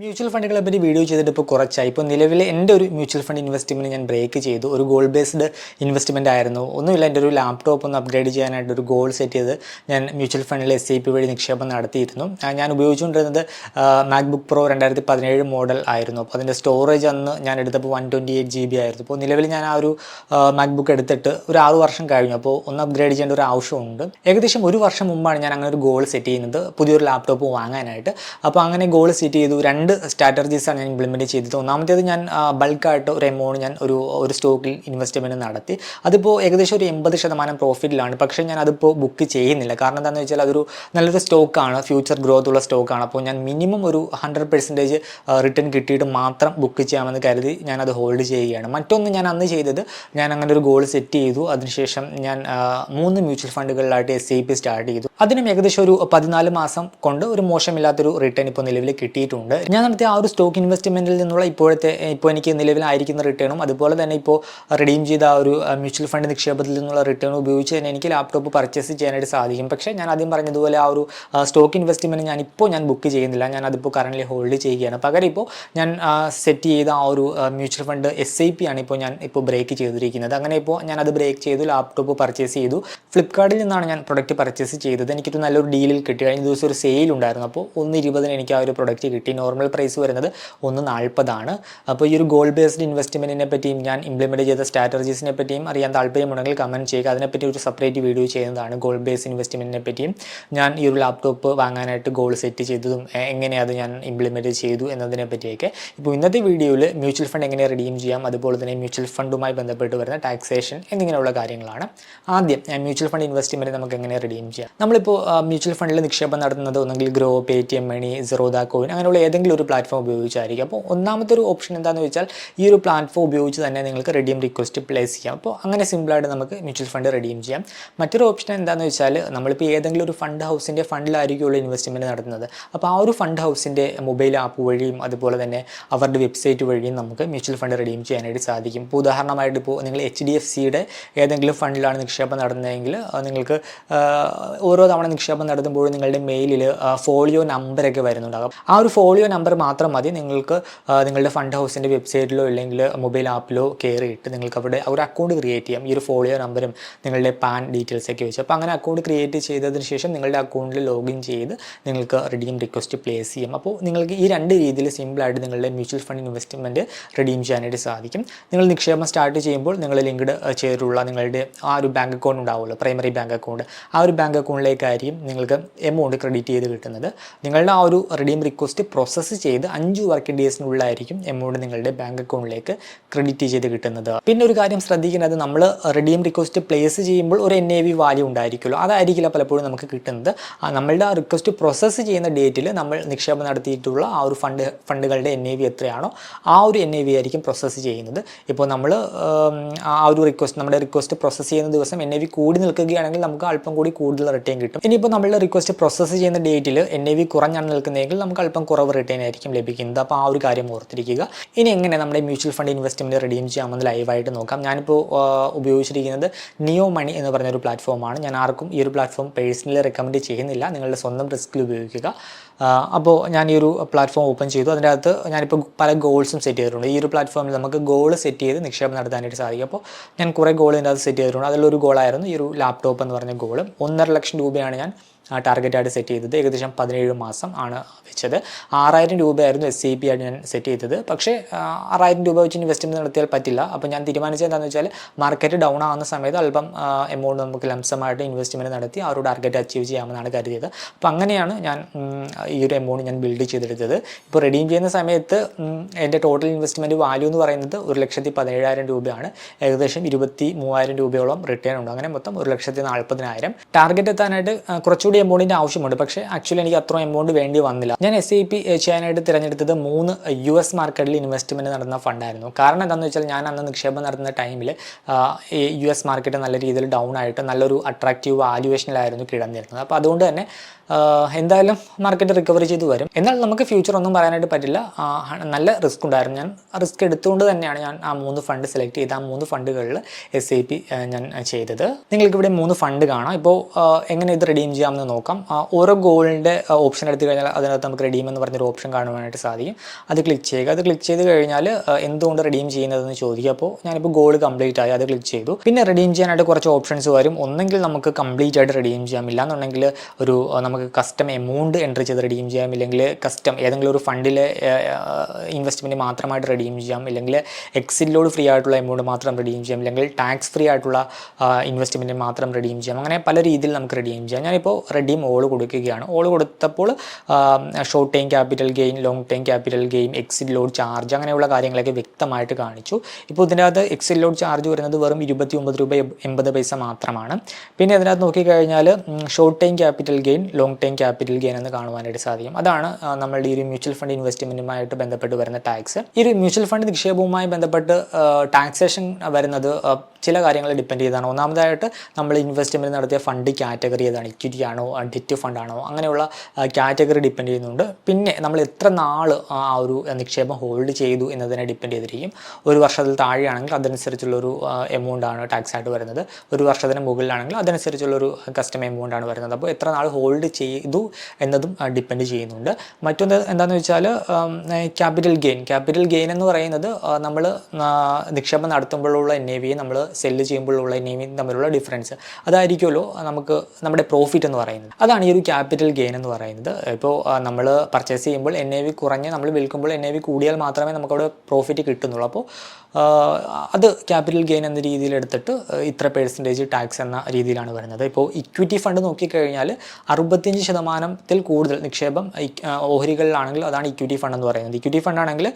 Mutual ഫണ്ടുകളെ പറ്റി video ചെയ്തിട്ട് ഇപ്പോൾ കുറച്ചായി. ഇപ്പോൾ നിലവിൽ എന്റെ ഒരു മ്യൂച്വൽ ഫണ്ട് ഇൻവെസ്റ്റ്മെന്റ് ഞാൻ ബ്രേക്ക് ചെയ്തു. ഒരു ഗോൾഡ് ബേസ്ഡ് ഇൻവെസ്റ്റ്മെന്റ് ആയിരുന്നു. ഒന്നുമില്ല എന്റെ ഒരു ലാപ്ടോപ്പ് ഒന്ന് അപ്ഗ്രേഡ് ചെയ്യാനായിട്ട് ഒരു ഗോൾ സെറ്റ് ചെയ്ത് ഞാൻ മ്യൂച്വൽ ഫണ്ടിൽ എസ് ഐ പി വഴി നിക്ഷേപം നടത്തിയിരുന്നു. ഞാൻ ഉപയോഗിച്ചുകൊണ്ടിരുന്നത് മാക്ബുക്ക് പ്രോ രണ്ടായിരത്തി പതിനേഴ് മോഡൽ ആയിരുന്നു. അപ്പോൾ അതിന്റെ സ്റ്റോറേജ് അന്ന് ഞാൻ എടുത്തപ്പോൾ one twenty eight G B ആയിരുന്നു. അപ്പോൾ നിലവിൽ ഞാൻ ആ ഒരു മാക്ബുക്ക് എടുത്തിട്ട് ഒരു ആറ് വർഷം കഴിഞ്ഞു. അപ്പോൾ ഒന്ന് അപ്ഗ്രേഡ് ചെയ്യേണ്ട ഒരു ആവശ്യമുണ്ട്. ഏകദേശം ഒരു വർഷം മുമ്പാണ് ഞാൻ അങ്ങനെ ഒരു ഗോൾ സെറ്റ് ചെയ്യുന്നത്. പുതിയൊരു ലാപ്ടോപ്പ് വാങ്ങാനായിട്ട്. അപ്പോൾ അങ്ങനെ ഗോൾ സെറ്റ് ചെയ്തു. രണ്ട് സ്ട്രാറ്റജീസാണ് ഞാൻ ഇംപ്ലിമെന്റ് ചെയ്തത്. ഒന്നാമത്തേത് ഞാൻ ബൾക്കായിട്ട് ഒരു എമൗണ്ട് ഞാൻ ഒരു ഒരു സ്റ്റോക്കിൽ ഇൻവെസ്റ്റ്മെന്റ് നടത്തി. അതിപ്പോൾ ഏകദേശം ഒരു എൺപത് ശതമാനം പ്രോഫിറ്റിലാണ് പക്ഷേ ഞാൻ അതിപ്പോൾ ബുക്ക് ചെയ്യുന്നില്ല. കാരണം എന്താണെന്ന് വെച്ചാൽ അതൊരു നല്ലൊരു സ്റ്റോക്കാണ് ഫ്യൂച്ചർ ഗ്രോത്ത് ഉള്ള സ്റ്റോക്കാണ് അപ്പോൾ ഞാൻ മിനിമം ഒരു ഹൺഡ്രഡ് പെർസെന്റേജ് റിട്ടേൺ കിട്ടിയിട്ട് മാത്രം ബുക്ക് ചെയ്യാമെന്ന് കരുതി ഞാൻ അത് ഹോൾഡ് ചെയ്യുകയാണ്. മറ്റൊന്ന് ഞാൻ അന്ന് ചെയ്തത് ഞാൻ അങ്ങനെ ഒരു ഗോൾ സെറ്റ് ചെയ്തു. അതിനുശേഷം ഞാൻ മൂന്ന് മ്യൂച്വൽ ഫണ്ടുകളിലായിട്ട് എസ് ഐ പി സ്റ്റാർട്ട് ചെയ്തു. അതിനും ഏകദേശം ഒരു പതിനാല് മാസം കൊണ്ട് ഒരു മോശമില്ലാത്തൊരു റിട്ടേൺ ഇപ്പോൾ നിലവിൽ കിട്ടിയിട്ടുണ്ട്. ഞാൻ നടത്തിയ ആ ഒരു സ്റ്റോക്ക് ഇൻവെസ്റ്റ്മെന്റിൽ നിന്നുള്ള ഇപ്പോഴത്തെ ഇപ്പോൾ എനിക്ക് നിലവിലായിരിക്കുന്ന റിട്ടേണും അതുപോലെ തന്നെ ഇപ്പോൾ റിഡീം ചെയ്ത ആ ഒരു മ്യൂച്വൽ ഫണ്ട് നിക്ഷേപത്തിൽ നിന്നുള്ള റിട്ടേൺ ഉപയോഗിച്ച് തന്നെ എനിക്ക് ലാപ്ടോപ്പ് പർച്ചേസ് ചെയ്യാനായിട്ട് സാധിക്കും. പക്ഷേ ഞാൻ ആദ്യം പറഞ്ഞതുപോലെ ആ ഒരു സ്റ്റോക്ക് ഇൻവെസ്റ്റ്മെന്റ് ഞാൻ ഇപ്പോൾ ഞാൻ ബുക്ക് ചെയ്യുന്നില്ല. ഞാൻ അതിപ്പോൾ കറന്റ് ഹോൾഡ് ചെയ്യുകയാണ്. പകരം ഇപ്പോൾ ഞാൻ സെറ്റ് ചെയ്ത ആ ഒരു mutual fund S I P ആണ് ഇപ്പോൾ ഞാൻ ഇപ്പോൾ ബ്രേക്ക് ചെയ്തിരിക്കുന്നത്. അങ്ങനെ ഇപ്പോൾ ഞാൻ അത് ബ്രേക്ക് ചെയ്തു ലാപ്ടോപ്പ് പർച്ചേസ് ചെയ്തു. ഫ്ലിപ്കാർട്ടിൽ നിന്നാണ് ഞാൻ പ്രൊഡക്റ്റ് പർച്ചേസ് ചെയ്തത്. എനിക്കൊരു നല്ലൊരു ഡീലിൽ കിട്ടി. കഴിഞ്ഞ ദിവസം ഒരു സെയിൽ ഉണ്ടായിരുന്നു. അപ്പോൾ ഒന്ന് ഇരുപതിന് എനിക്ക് ആ ഒരു പ്രൊഡക്റ്റ് കിട്ടി. നോർമൽ പ്രൈസ് വരുന്നത് ഒന്ന് നാൽപ്പതാണ്. അപ്പോൾ ഈ ഒരു ഗോൾഡ് ബേസ്ഡ് ഇൻവെസ്റ്റ്മെന്റിനെ പറ്റിയും ഞാൻ ഇംപ്ലിമെന്റ് ചെയ്ത സ്ട്രാറ്റജീസിനെ പറ്റിയും അറിയാൻ താല്പര്യമുണ്ടെങ്കിൽ കമന്റ് ചെയ്യുക. അതിനെപ്പറ്റി ഒരു സെപ്പറേറ്റ് വീഡിയോ ചെയ്യുന്നതാണ് ഗോൾഡ് ബേസ്ഡ് ഇൻവെസ്റ്റ്മെന്റിനെ പറ്റിയും. ഞാൻ ഈ ഒരു ലാപ്ടോപ്പ് വാങ്ങാനായിട്ട് ഗോൾ സെറ്റ് ചെയ്തതും എങ്ങനെയത് ഞാൻ ഇംപ്ലിമെന്റ് ചെയ്തു എന്നതിനെ പറ്റിയൊക്കെ. ഇപ്പോൾ ഇന്നത്തെ വീഡിയോയിൽ മ്യൂച്വൽ ഫണ്ട് എങ്ങനെ റിഡീം ചെയ്യാം അതുപോലെ തന്നെ മ്യൂച്വൽ ഫണ്ടുമായി ബന്ധപ്പെട്ട് വരുന്ന ടാക്സേഷൻ എന്നിങ്ങനെയുള്ള കാര്യങ്ങളാണ്. ആദ്യം മ്യൂച്വൽ ഫണ്ട് ഇൻവെസ്റ്റ്മെന്റ് നമുക്ക് എങ്ങനെ റിഡീം ചെയ്യാം? നമ്മളിപ്പോൾ മ്യൂച്വൽ ഫണ്ടിൽ നിക്ഷേപം നടത്തുന്നത് ഒന്നെങ്കിൽ Groww Paytm money Zerodha coin അങ്ങനെയുള്ള ഏതെങ്കിലും ഒരു പ്ലാറ്റ്ഫോം ഉപയോഗിച്ചായിരിക്കും. അപ്പോൾ ഒന്നാമത്തെ ഒരു ഓപ്ഷൻ എന്താണെന്ന് വെച്ചാൽ ഈ ഒരു പ്ലാറ്റ്ഫോം ഉപയോഗിച്ച് തന്നെ നിങ്ങൾക്ക് റെഡീം റിക്വസ്റ്റ് പ്ലേസ് ചെയ്യാം. അപ്പോൾ അങ്ങനെ സിമ്പിളായിട്ട് നമുക്ക് മ്യൂച്വൽ ഫണ്ട് റെഡീം ചെയ്യാം. മറ്റൊരു ഓപ്ഷൻ എന്താണെന്ന് വെച്ചാൽ നമ്മളിപ്പോൾ ഏതെങ്കിലും ഒരു ഫണ്ട് ഹൗസിന്റെ ഫണ്ടിലായിരിക്കുമല്ലോ ഇൻവെസ്റ്റ്മെന്റ് നടത്തുന്നത്. അപ്പോൾ ആ ഒരു ഫണ്ട് ഹൗസിന്റെ മൊബൈൽ ആപ്പ് വഴിയും അതുപോലെ തന്നെ അവരുടെ വെബ്സൈറ്റ് വഴിയും നമുക്ക് മ്യൂച്വൽ ഫണ്ട് റെഡീം ചെയ്യാനായിട്ട് സാധിക്കും. ഇപ്പോൾ ഉദാഹരണമായിട്ട് ഇപ്പോൾ നിങ്ങൾ എച്ച് ഡി എഫ് സിയുടെ ഏതെങ്കിലും ഫണ്ടിലാണ് നിക്ഷേപം നടന്നതെങ്കിൽ നിങ്ങൾക്ക് ഓരോ തവണ നിക്ഷേപം നടത്തുമ്പോഴും നിങ്ങളുടെ മെയിലിൽ ഫോളിയോ നമ്പറൊക്കെ വരുന്നുണ്ടാകും. ആ ഒരു ഫോളിയോ നമ്പർ മാത്രം മതി. നിങ്ങൾക്ക് നിങ്ങളുടെ ഫണ്ട് ഹൗസിന്റെ വെബ്സൈറ്റിലോ അല്ലെങ്കിൽ മൊബൈൽ ആപ്പിലോ കയറിയിട്ട് നിങ്ങൾക്ക് അവിടെ ഒരു അക്കൗണ്ട് ക്രിയേറ്റ് ചെയ്യാം. ഈ ഒരു ഫോളിയോ നമ്പറും നിങ്ങളുടെ പാൻ ഡീറ്റെയിൽസ് ഒക്കെ വെച്ച്. അപ്പോൾ അങ്ങനെ അക്കൗണ്ട് ക്രിയേറ്റ് ചെയ്തതിന് ശേഷം നിങ്ങളുടെ അക്കൗണ്ടിൽ ലോഗിൻ ചെയ്ത് നിങ്ങൾക്ക് റിഡീം റിക്വസ്റ്റ് പ്ലേസ് ചെയ്യാം. അപ്പോൾ നിങ്ങൾക്ക് ഈ രണ്ട് രീതിയിൽ സിമ്പിളായിട്ട് നിങ്ങളുടെ മ്യൂച്വൽ ഫണ്ട് ഇൻവെസ്റ്റ്മെന്റ് റിഡീം ചെയ്യാനായിട്ട് സാധിക്കും. നിങ്ങൾ നിക്ഷേപം സ്റ്റാർട്ട് ചെയ്യുമ്പോൾ നിങ്ങൾ ലിങ്ക്ഡ് ചെയ്തിട്ടുള്ള നിങ്ങളുടെ ആ ഒരു ബാങ്ക് അക്കൗണ്ട് ഉണ്ടാവുമല്ലോ പ്രൈമറി ബാങ്ക് അക്കൗണ്ട് ആ ഒരു ബാങ്ക് അക്കൗണ്ടിലേക്കായിരിക്കും നിങ്ങൾക്ക് എമൗണ്ട് ക്രെഡിറ്റ് ചെയ്ത് കിട്ടുന്നത്. നിങ്ങളുടെ ആ ഒരു റിഡീം റിക്വസ്റ്റ് പ്രോസസ്സ് ചെയ്ത് അഞ്ച് വർക്കിംഗ് ഡേയ്സിനുള്ളിലായിരിക്കും എമൗണ്ട് നിങ്ങളുടെ ബാങ്ക് അക്കൗണ്ടിലേക്ക് ക്രെഡിറ്റ് ചെയ്ത് കിട്ടുന്നത്. പിന്നെ ഒരു കാര്യം ശ്രദ്ധിക്കുന്നത് നമ്മൾ റിഡീം റിക്വസ്റ്റ് പ്ലേസ് ചെയ്യുമ്പോൾ ഒരു എൻ എ വി വാല്യൂ ഉണ്ടായിരിക്കുമല്ലോ. അതായിരിക്കില്ല പലപ്പോഴും നമുക്ക് കിട്ടുന്നത്. നമ്മളുടെ ആ റിക്വസ്റ്റ് പ്രോസസ്സ് ചെയ്യുന്ന ഡേറ്റിൽ നമ്മൾ നിക്ഷേപം നടത്തിയിട്ടുള്ള ആ ഒരു ഫണ്ട് ഫണ്ടുകളുടെ എൻ എ വി എത്രയാണോ ആ ഒരു എൻ എ വി ആയിരിക്കും പ്രോസസ്സ് ചെയ്യുന്നത്. ഇപ്പോൾ നമ്മൾ ആ ഒരു റിക്വസ്റ്റ് നമ്മുടെ റിക്വസ്റ്റ് പ്രോസസ്സ് ചെയ്യുന്ന ദിവസം എൻ എ വി കൂടി നിൽക്കുകയാണെങ്കിൽ നമുക്ക് അല്പം കൂടി കൂടുതൽ റിട്ടേൺ കിട്ടും. ഇനിയിപ്പോൾ നമ്മളുടെ റിക്വസ്റ്റ് പ്രോസസ്സ് ചെയ്യുന്ന ഡേറ്റിൽ എൻ എ വി കുറഞ്ഞാണ് നിൽക്കുന്നതെങ്കിൽ നമുക്ക് അല്പം കുറവ് റിട്ടേൺ ആയിരിക്കും ലഭിക്കുന്നത്. അപ്പോൾ ആ ഒരു കാര്യം ഓർത്തിരിക്കുക. ഇനി എങ്ങനെ നമ്മുടെ മ്യൂച്വൽ ഫണ്ട് ഇൻവെസ്റ്റ്മെന്റ് റിഡീം ചെയ്യാമെന്ന് ലൈവായിട്ട് നോക്കാം. ഞാനിപ്പോൾ ഉപയോഗിച്ചിരിക്കുന്നത് നിയോ മണി എന്ന് പറഞ്ഞൊരു പ്ലാറ്റ്ഫോമാണ് ഞാൻ ആർക്കും ഈ ഒരു പ്ലാറ്റ്ഫോം പേഴ്സണലി റെക്കമെൻഡ് ചെയ്യുന്നില്ല. നിങ്ങളുടെ സ്വന്തം റിസ്കിൽ ഉപയോഗിക്കുക. അപ്പോൾ ഞാൻ ഈ ഒരു പ്ലാറ്റ്ഫോം ഓപ്പൺ ചെയ്തു. അതിന്റെ അകത്ത് ഞാനിപ്പോൾ പല ഗോൾസും സെറ്റ് ചെയ്തിട്ടുണ്ട്. ഈ ഒരു പ്ലാറ്റ്ഫോമിൽ നമുക്ക് ഗോൾ സെറ്റ് ചെയ്ത് നിക്ഷേപം നടത്താനായിട്ട് സാധിക്കും. അപ്പോൾ ഞാൻ കുറേ ഗോൾ ഇതിന്റെ അകത്ത് സെറ്റ് ചെയ്തിട്ടുണ്ട്. അതിലൊരു ഗോളായിരുന്നു ഈ ഒരു ലാപ്ടോപ്പ് എന്ന് പറഞ്ഞ ഗോൾ ഒന്നര ലക്ഷം രൂപയാണ് ഞാൻ ടാർഗറ്റായിട്ട് സെറ്റ് ചെയ്തത് ഏകദേശം പതിനേഴ് മാസം ആണ് വെച്ചത്. ആറായിരം രൂപയായിരുന്നു എസ് സി പി ആയിട്ട് ഞാൻ സെറ്റ് ചെയ്തത്. പക്ഷേ ആറായിരം രൂപ വെച്ച് ഇൻവെസ്റ്റ്മെന്റ് നടത്തിയാൽ പറ്റില്ല. അപ്പോൾ ഞാൻ തീരുമാനിച്ചത് എന്താണെന്ന് വെച്ചാൽ മാർക്കറ്റ് ഡൗൺ ആവുന്ന സമയത്ത് അല്പം എമൗണ്ട് നമുക്ക് ലംസമായിട്ട് ഇൻവെസ്റ്റ്മെന്റ് നടത്തി ആ ഒരു ടാർഗറ്റ് അച്ചീവ് ചെയ്യാമെന്നാണ് കരുതിയത്. അപ്പോൾ അങ്ങനെയാണ് ഞാൻ ഈ ഒരു എമൗണ്ട് ഞാൻ ബിൽഡ് ചെയ്തെടുത്തത്. ഇപ്പോൾ റെഡീം ചെയ്യുന്ന സമയത്ത് എന്റെ ടോട്ടൽ ഇൻവെസ്റ്റ്മെന്റ് വാല്യൂ എന്ന് പറയുന്നത് ഒരു ലക്ഷത്തി പതിനേഴായിരം രൂപയാണ്. ഏകദേശം ഇരുപത്തി മൂവായിരം രൂപയോളം റിട്ടേൺ ഉണ്ട്. അങ്ങനെ മൊത്തം ഒരു ലക്ഷത്തി നാൽപ്പതിനായിരം. ടാർഗറ്റ് എത്താനായിട്ട് ആ, കുറച്ചുകൂടി എമൗണ്ടിന്റെ ആവശ്യമുണ്ട്. പക്ഷേ ആക്ച്വലി എനിക്ക് അത്ര എമൗണ്ട് വേണ്ടി വന്നില്ല. ഞാൻ എസ് ഐ പി ചെയ്യാനായിട്ട് തിരഞ്ഞെടുത്തത് മൂന്ന് യു എസ് മാർക്കറ്റിൽ ഇൻവെസ്റ്റ്മെന്റ് നടന്ന ഫണ്ടായിരുന്നു കാരണം എന്താണെന്ന് വെച്ചാൽ ഞാൻ അന്ന് നിക്ഷേപം നടത്തുന്ന ടൈമിൽ യു എസ് മാർക്കറ്റ് നല്ല രീതിയിൽ ഡൗൺ ആയിട്ട് നല്ലൊരു അട്രാക്റ്റീവ് വാല്യുവേഷനിലായിരുന്നു കിടന്നിരുന്നത്. അപ്പോൾ അതുകൊണ്ട് തന്നെ എന്തായാലും മാർക്കറ്റ് റിക്കവർ ചെയ്ത് വരും. എന്നാൽ നമുക്ക് ഫ്യൂച്ചർ ഒന്നും പറയാനായിട്ട് പറ്റില്ല. നല്ല റിസ്ക് ഉണ്ടായിരുന്നു. ഞാൻ റിസ്ക് എടുത്തുകൊണ്ട് തന്നെയാണ് ഞാൻ ആ മൂന്ന് ഫണ്ട് സെലക്ട് ചെയ്ത് ആ മൂന്ന് ഫണ്ടുകളിൽ എസ് ഐ പി ഞാൻ ചെയ്തത്. നിങ്ങൾക്ക് ഇവിടെ മൂന്ന് ഫണ്ട് കാണാം. ഇപ്പോൾ എങ്ങനെ ഇത് റെഡീം ചെയ്യാമെന്ന് നോക്കാം. ഓരോ ഗോളിന്റെ ഓപ്ഷൻ എടുത്തു കഴിഞ്ഞാൽ അതിനകത്ത് നമുക്ക് റെഡീം എന്ന് പറഞ്ഞൊരു ഓപ്ഷൻ കാണുവാനായിട്ട് സാധിക്കും. അത് ക്ലിക്ക് ചെയ്യുക. അത് ക്ലിക്ക് ചെയ്ത് കഴിഞ്ഞാൽ എന്തുകൊണ്ട് റെഡീം ചെയ്യുന്നതെന്ന് ചോദിക്കുക. അപ്പോൾ ഞാനിപ്പോൾ ഗോൾ കംപ്ലീറ്റ് ആയി. അത് ക്ലിക്ക് ചെയ്തു. പിന്നെ റെഡീം ചെയ്യാനായിട്ട് കുറച്ച് ഓപ്ഷൻസ് വരും. ഒന്നെങ്കിൽ നമുക്ക് കംപ്ലീറ്റ് ആയിട്ട് റെഡീം ചെയ്യാം. ഇല്ലാന്നുണ്ടെങ്കിൽ ഒരു നമുക്ക് കസ്റ്റം എമൗണ്ട് എൻട്രി ചെയ്ത് റെഡീം ചെയ്യാം. ഇല്ലെങ്കിൽ കസ്റ്റം ഏതെങ്കിലും ഒരു ഫണ്ടിലെ ഇൻവെസ്റ്റ്മെന്റ് മാത്രമായിട്ട് റെഡീം ചെയ്യാം. ഇല്ലെങ്കിൽ എക്സിലോട് ഫ്രീ ആയിട്ടുള്ള എമൗണ്ട് മാത്രം റെഡീം ചെയ്യാം. ഇല്ലെങ്കിൽ ടാക്സ് ഫ്രീ ആയിട്ടുള്ള ഇൻവെസ്റ്റ്മെന്റ് മാത്രം റെഡീം ചെയ്യാം. അങ്ങനെ പല രീതിയിൽ നമുക്ക് റെഡീം ചെയ്യാം. ഞാനിപ്പോൾ റെഡീം ഓൾ കൊടുക്കുകയാണ്. ഓൾ കൊടുത്തപ്പോൾ short time capital gain long time capital gain exit load charge അങ്ങനെയുള്ള കാര്യങ്ങളൊക്കെ വ്യക്തമായിട്ട് കാണിച്ചു. ഇപ്പോൾ ഇതിനകത്ത് എക്സിറ്റ് ലോഡ് ചാർജ് വരുന്നത് വെറും ഇരുപത്തി ഒമ്പത് രൂപ എൺപത് പൈസ മാത്രമാണ്. പിന്നെ അതിനകത്ത് നോക്കിക്കഴിഞ്ഞാൽ short time capital gain long time capital gain എന്ന് കാണുവാനായിട്ട് സാധിക്കും. അതാണ് നമ്മളുടെ ഈ ഒരു മ്യൂച്വൽ ഫണ്ട് ഇൻവെസ്റ്റ്മെന്റുമായിട്ട് ബന്ധപ്പെട്ട് വരുന്ന ടാക്സ് ഈ ഒരു മ്യൂച്വൽ ഫണ്ട് നിക്ഷേപവുമായി ബന്ധപ്പെട്ട് ടാക്സേഷൻ വരുന്നത് ചില കാര്യങ്ങൾ ഡിപ്പെൻഡ് ചെയ്താണ് ഒന്നാമതായിട്ട് നമ്മൾ ഇൻവെസ്റ്റ്മെന്റ് നടത്തിയ ഫണ്ട് കാറ്റഗറി ഏതാണ്? ഇക്വിറ്റി ആണോ? ഡെറ്റ് ഫണ്ട് ആണോ? അങ്ങനെയുള്ള കാറ്റഗറി ഡിപ്പെൻഡ് ചെയ്യുന്നുണ്ട്. പിന്നെ നമ്മൾ എത്ര നാൾ ആ ഒരു നിക്ഷേപം ഹോൾഡ് ചെയ്തു എന്നതിനെ ഡിപ്പെൻഡ് ചെയ്തിരിക്കും. ഒരു വർഷത്തിൽ താഴെയാണെങ്കിൽ അതനുസരിച്ചുള്ളൊരു എമൗണ്ട് ആണ് ടാക്സ് ആയിട്ട് വരുന്നത്. ഒരു വർഷത്തിന് മുകളിലാണെങ്കിൽ അതനുസരിച്ചുള്ളൊരു കസ്റ്റം എമൗണ്ട് ആണ് വരുന്നത്. അപ്പോൾ എത്ര നാൾ ഹോൾഡ് ചെയ്തു എന്നതും ഡിപ്പെൻഡ് ചെയ്യുന്നുണ്ട്. മറ്റൊന്ന് എന്താണെന്ന് വെച്ചാൽ ക്യാപിറ്റൽ ഗെയിൻ ക്യാപിറ്റൽ ഗെയിൻ എന്ന് പറയുന്നത് നമ്മൾ നിക്ഷേപം നടത്തുമ്പോഴുള്ള എൻ എ വിയെ നമ്മൾ സെല്ല് ചെയ്യുമ്പോഴുള്ള നെയിമിങ് തമ്മിലുള്ള ഡിഫറൻസ് അതായിരിക്കുമല്ലോ നമുക്ക് നമ്മുടെ പ്രോഫിറ്റ് എന്ന് പറയുന്നത്. അതാണ് ഈ ഒരു ക്യാപിറ്റൽ ഗെയിൻ എന്ന് പറയുന്നത്. ഇപ്പോൾ നമ്മൾ പർച്ചേസ് ചെയ്യുമ്പോൾ എൻ എ വി കുറഞ്ഞ് നമ്മൾ വിൽക്കുമ്പോൾ എൻ എ വി കൂടിയാൽ മാത്രമേ നമുക്കവിടെ പ്രോഫിറ്റ് കിട്ടുന്നുള്ളൂ. അപ്പോൾ അത് ക്യാപിറ്റൽ ഗെയിൻ എന്ന രീതിയിൽ എടുത്തിട്ട് ഇത്ര പേഴ്സന്റേജ് ടാക്സ് എന്ന രീതിയിലാണ് വരുന്നത്. ഇപ്പോൾ ഇക്വിറ്റി ഫണ്ട് നോക്കിക്കഴിഞ്ഞാൽ അറുപത്തിയഞ്ച് ശതമാനത്തിൽ കൂടുതൽ നിക്ഷേപം ഓഹരികളിലാണെങ്കിൽ അതാണ് ഇക്വിറ്റി ഫണ്ട് എന്ന് പറയുന്നത്. ഇക്വിറ്റി ഫണ്ട് ആണെങ്കിൽ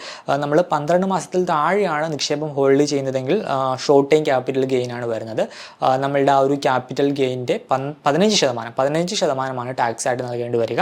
നമ്മൾ പന്ത്രണ്ട് മാസത്തിൽ താഴെയാണ് നിക്ഷേപം ഹോൾഡ് ചെയ്യുന്നതെങ്കിൽ ഷോർട്ട് ടൈം ക്യാപിറ്റൽ ഗെയിൻ ആണ് വരുന്നത്. നമ്മളുടെ ആ ഒരു ക്യാപിറ്റൽ ഗെയിന്റെ പതിനഞ്ച് ശതമാനം പതിനഞ്ച് ശതമാനമാണ് ടാക്സ് ആയിട്ട് നൽകേണ്ടി വരിക.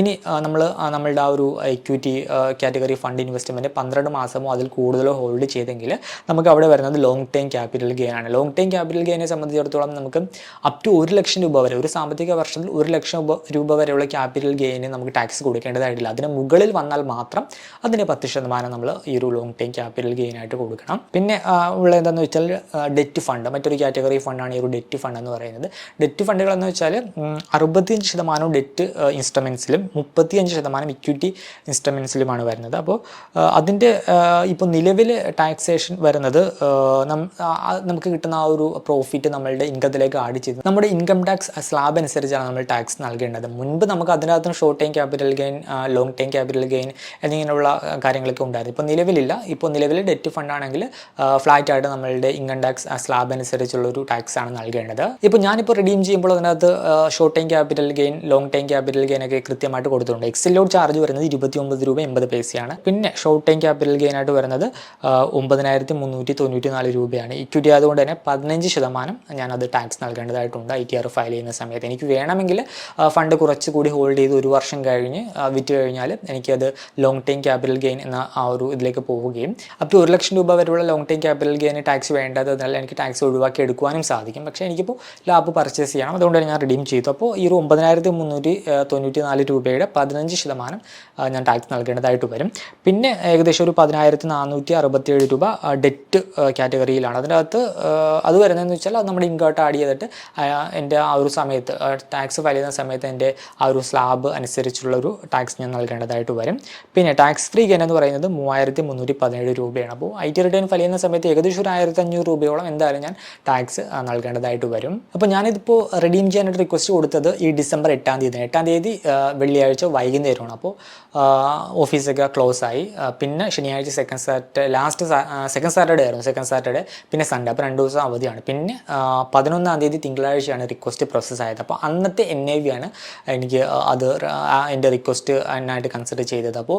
ഇനി നമ്മൾ നമ്മളുടെ ആ ഒരു ഇക്വിറ്റി കാറ്റഗറി ഫണ്ട് ഇൻവെസ്റ്റ്മെന്റ് പന്ത്രണ്ട് മാസമോ അതിൽ കൂടുതലോ ഹോൾഡ് ചെയ്തെങ്കിൽ നമുക്ക് അവിടെ വരുന്നത് ലോങ് ടൈം ക്യാപിറ്റൽ ഗെയിൻ ആണ്. ലോങ് ടൈം ക്യാപിറ്റൽ ഗെയിനെ സംബന്ധിച്ചിടത്തോളം നമുക്ക് അപ് ടു ഒരു ലക്ഷം രൂപ വരെ ഒരു സാമ്പത്തിക വർഷത്തിൽ ഒരു ലക്ഷം രൂപ- വരെയുള്ള ക്യാപിറ്റൽ ഗെയിന് നമുക്ക് ടാക്സ് കൊടുക്കേണ്ടതായിട്ടില്ല. അതിന് മുകളിൽ വന്നാൽ മാത്രം അതിന് പത്ത് ശതമാനം നമ്മൾ ഈ ഒരു ലോങ് ടൈം ക്യാപിറ്റൽ ഗെയിൻ ആയിട്ട് കൊടുക്കണം. പിന്നെ ഉള്ള എന്താണെന്ന് വെച്ചാൽ ഡെറ്റ് ഫണ്ട് മറ്റൊരു കാറ്റഗറി ഫണ്ടാണ് ഈ ഒരു ഡെറ്റ് ഫണ്ട് എന്ന് പറയുന്നത്. ഡെറ്റ് ഫണ്ടുകൾ എന്ന് വെച്ചാൽ അറുപത്തിയഞ്ച് ശതമാനവും ഡെറ്റ് ഇൻസ്ട്രുമെൻസിലും മുപ്പത്തിയഞ്ച് ശതമാനം ഇക്വിറ്റി ഇൻസ്ട്രുമെൻസിലുമാണ് വരുന്നത്. അപ്പോൾ അതിന്റെ ഇപ്പോൾ നിലവിൽ ടാക്സേഷൻ വരുന്നത് നമുക്ക് കിട്ടുന്ന ആ ഒരു പ്രോഫിറ്റ് നമ്മളുടെ ഇൻകത്തിലേക്ക് ആഡ് ചെയ്ത്. നമ്മുടെ ഇൻകം ടാക്സ് സ്ലാബ് അനുസരിച്ചാണ് നമ്മൾ ടാക്സ് നൽകേണ്ടത്. മുൻപ് നമുക്ക് അതിനകത്തും short time capital gain long time capital gain എന്നിങ്ങനെയുള്ള കാര്യങ്ങളൊക്കെ ഉണ്ടായിരുന്നു. ഇപ്പോൾ നിലവിലില്ല. ഇപ്പോൾ നിലവിൽ ഡെറ്റ് ഫണ്ട് ആണെങ്കിൽ ഫ്ലാറ്റ് ആയിട്ട് നമ്മളുടെ ഇൻകം ടാക്സ് സ്ലാബ് അനുസരിച്ചുള്ള ഒരു ടാക്സ് ആണ് നൽകേണ്ടത്. ഇപ്പോൾ ഞാനിപ്പോൾ റിഡീം ചെയ്യുമ്പോൾ അതിനകത്ത് short time capital gain long time capital gain ഒക്കെ കൃത്യമായിട്ട് കൊടുത്തിട്ടുണ്ട്. എക്സിലോഡ് ചാർജ് വരുന്നത് ഇരുപത്തി ഒമ്പത് രൂപ എൺപത് പൈസയാണ് പിന്നെ ഷോർട്ട് ടൈം ക്യാപിറ്റൽ ഗെയിൻ ആയിട്ട് വരുന്നത് ആ, ഒമ്പതിനായിരത്തി മുന്നൂറ്റി തൊണ്ണൂറ്റി നാല് രൂപയാണ്. ഇക്വിറ്റി ആയതുകൊണ്ട് തന്നെ പതിനഞ്ച് ശതമാനം ഞാനത് ടാക്സ് നൽകേണ്ടതായിട്ടുണ്ട് ഐ ടി ആർ ഫയൽ ചെയ്യുന്ന സമയത്ത്. എനിക്ക് വേണമെങ്കിൽ ഫണ്ട് കുറച്ചുകൂടി ഹോൾഡ് ചെയ്ത് ഒരു വർഷം കഴിഞ്ഞ് വിറ്റ് കഴിഞ്ഞാൽ എനിക്കത് ലോങ് ടൈം ക്യാപിറ്റൽ ഗെയിൻ എന്ന ആ ഒരു ഇതിലേക്ക് പോവുകയും അപ് ടു ഒരു ലക്ഷം രൂപ വരെയുള്ള long time capital gain tax വേണ്ടതെന്നാൽ എനിക്ക് ടാക്സ് ഒഴിവാക്കി എടുക്കുവാനും സാധിക്കും. പക്ഷേ എനിക്കിപ്പോൾ ലാബ് പർച്ചേസ് ചെയ്യണം. അതുകൊണ്ട് ഞാൻ റിഡീം ചെയ്തു. അപ്പോൾ ഈ ഒരു ഒമ്പതിനായിരത്തി മുന്നൂറ്റി തൊണ്ണൂറ്റി നാല് രൂപയുടെ പതിനഞ്ച് ശതമാനം ഞാൻ ടാക്സ് നൽകേണ്ടതായിട്ട് വരും. പിന്നെ ഏകദേശം ഒരു പതിനായിരത്തി നാനൂറ്റി അറുപത്തിയേഴ് രൂപ ഡെറ്റ് കാറ്റഗറിയിലാണ് അതിനകത്ത് അത് വരുന്നതെന്ന് വെച്ചാൽ അത് നമ്മൾ ഇൻകോട്ട് ആഡ് ചെയ്തിട്ട് എന്റെ ആ ഒരു സമയത്ത് ടാക്സ് ഫയൽ ചെയ്യുന്ന സമയത്ത് എന്റെ ആ ഒരു സ്ലാബ് അനുസരിച്ചുള്ള ഒരു ടാക്സ് ഞാൻ നൽകേണ്ടതായിട്ട് വരും. പിന്നെ ടാക്സ് ഫ്രീ ഗെയിൻ എന്ന് പറയുന്നത് മൂവായിരത്തി മുന്നൂറ്റി പതിനേഴ് രൂപയാണ്. അപ്പോൾ ഐ ടി റിട്ടേൺ ഫയൽ ചെയ്യുന്ന സമയത്ത് ഏകദേശം ഒരു ആയിരത്തി അഞ്ഞൂറ് രൂപയോളം എന്തായാലും ഞാൻ ടാക്സ് നൽകേണ്ടതായിട്ട് വരും. അപ്പോൾ ഞാനിതിപ്പോൾ റിഡീം ചെയ്യാനായിട്ട് റിക്വസ്റ്റ് കൊടുത്തത് ഈ ഡിസംബർ എട്ടാം തീയതി എട്ടാം തീയതി വെള്ളിയാഴ്ച വൈകുന്നേരമാണ്. അപ്പോൾ ഓഫീസൊക്കെ ക്ലോസ് ആയി. പിന്നെ ശനിയാഴ്ച second Saturday last second Saturday ആയിരുന്നു സെക്കൻഡ് സാറ്റർഡേ പിന്നെ സൺഡേ അപ്പോൾ രണ്ട് ദിവസം അവധിയാണ്. പിന്നെ പതിനൊന്നാം തീയതി തിങ്കളാഴ്ചയാണ് റിക്വസ്റ്റ് പ്രോസസ്സ് ആയത്. അപ്പോൾ അന്നത്തെ എൻ ഐ വി ആണ് എനിക്ക് അത് എന്റെ റിക്വസ്റ്റ് അതിനായിട്ട് കൺസിഡർ ചെയ്തത്. അപ്പോൾ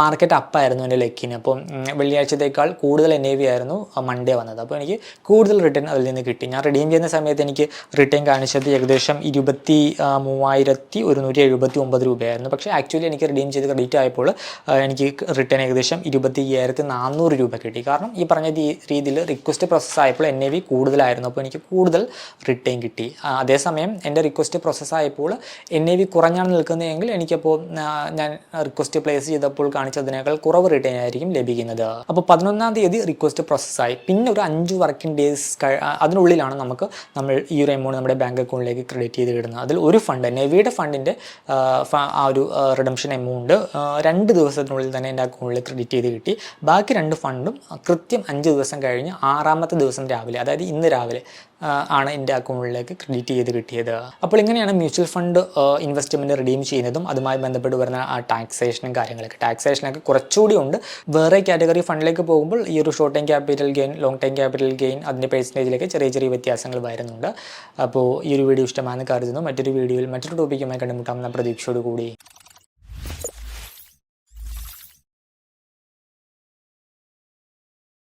മാർക്കറ്റ് അപ്പായിരുന്നു എന്റെ ലെക്കിന്. അപ്പോൾ വെള്ളിയാഴ്ചത്തേക്കാൾ കൂടുതൽ എൻ ഐ വി ആയിരുന്നു മൺഡേ വന്നത്. അപ്പോൾ എനിക്ക് കൂടുതൽ റിട്ടേൺ അതിൽ നിന്ന് കിട്ടി. ഞാൻ റിഡീം ചെയ്യുന്ന സമയത്ത് എനിക്ക് റിട്ടേൺ കാണിച്ചത് ഏകദേശം ഇരുപത്തി മൂവായിരത്തി ഒരുന്നൂറ്റി എഴുപത്തി ഒമ്പത് രൂപയായിരുന്നു. പക്ഷേ ആക്ച്വലി എനിക്ക് റിഡീം ചെയ്ത് ക്രെഡിറ്റ് ആയപ്പോൾ എനിക്ക് റിട്ടേൺ ഏകദേശം ഇരുപത്തി അയ്യായിരത്തി നാനൂറ് രൂപ കിട്ടി. കാരണം ഈ പറഞ്ഞ രീതിയിൽ റിക്വസ്റ്റ് പ്രോസസ്സ് ആയപ്പോൾ എൻ എ വി കൂടുതലായിരുന്നു. അപ്പോൾ എനിക്ക് കൂടുതൽ റിട്ടേൺ കിട്ടി. അതേസമയം എന്റെ റിക്വസ്റ്റ് പ്രോസസ്സ് ആയപ്പോൾ എൻ എ വി കുറഞ്ഞാണ് നിൽക്കുന്നതെങ്കിൽ എനിക്കപ്പോൾ ഞാൻ റിക്വസ്റ്റ് പ്ലേസ് ചെയ്തപ്പോൾ കാണിച്ചതിനേക്കാൾ കുറവ് റിട്ടേൺ ആയിരിക്കും ലഭിക്കുന്നത്. അപ്പോൾ പതിനൊന്നാം തീയതി റിക്വസ്റ്റ് പ്രോസസ്സായി പിന്നെ ഒരു അഞ്ച് വർക്കിംഗ് ഡേയ്സ് അതിനുള്ളിലാണ് നമുക്ക് നമ്മൾ ഈ ഒരു എമൗണ്ട് നമ്മുടെ ബാങ്ക് അക്കൗണ്ടിലേക്ക് ക്രെഡിറ്റ് ചെയ്ത് ഇടുന്നത് അതിൽ ഒരു ഫണ്ട് എൻ എ വിയുടെ ഫണ്ടിന്റെ ആ ഒരു റിഡംഷൻ എമൗണ്ട് രണ്ട് ദിവസത്തിനുള്ളിൽ തന്നെ എന്റെ അക്കൗണ്ടിൽ ക്രെഡിറ്റ് ചെയ്ത് കിട്ടി. ബാക്കി രണ്ട് ഫണ്ടും കൃത്യം അഞ്ച് ദിവസം കഴിഞ്ഞ് ആറാമത്തെ ദിവസം രാവിലെ അതായത് ഇന്ന് രാവിലെ ആണ് എന്റെ അക്കൗണ്ടിലേക്ക് ക്രെഡിറ്റ് ചെയ്ത് കിട്ടിയത്. അപ്പോൾ ഇങ്ങനെയാണ് മ്യൂച്വൽ ഫണ്ട് ഇൻവെസ്റ്റ്മെന്റ് റിഡീം ചെയ്യുന്നതും അതുമായി ബന്ധപ്പെട്ട് വരുന്ന ആ ടാക്സേഷനും കാര്യങ്ങളൊക്കെ. ടാക്സേഷനൊക്കെ കുറച്ചുകൂടി ഉണ്ട്. വേറെ കാറ്റഗറി ഫണ്ടിലേക്ക് പോകുമ്പോൾ ഈ ഒരു short time capital gain long time capital gain അതിന്റെ പേഴ്സന്റേജിലേക്ക് ചെറിയ ചെറിയ വ്യത്യാസങ്ങൾ വരുന്നുണ്ട്. അപ്പോൾ ഈ ഒരു വീഡിയോ ഇഷ്ടമാണെന്ന് കരുതുന്നു. മറ്റൊരു വീഡിയോയിൽ മറ്റൊരു ടോപ്പിക്കുമായി കണ്ടുമുട്ടാമെന്ന പ്രതീക്ഷയോട് കൂടി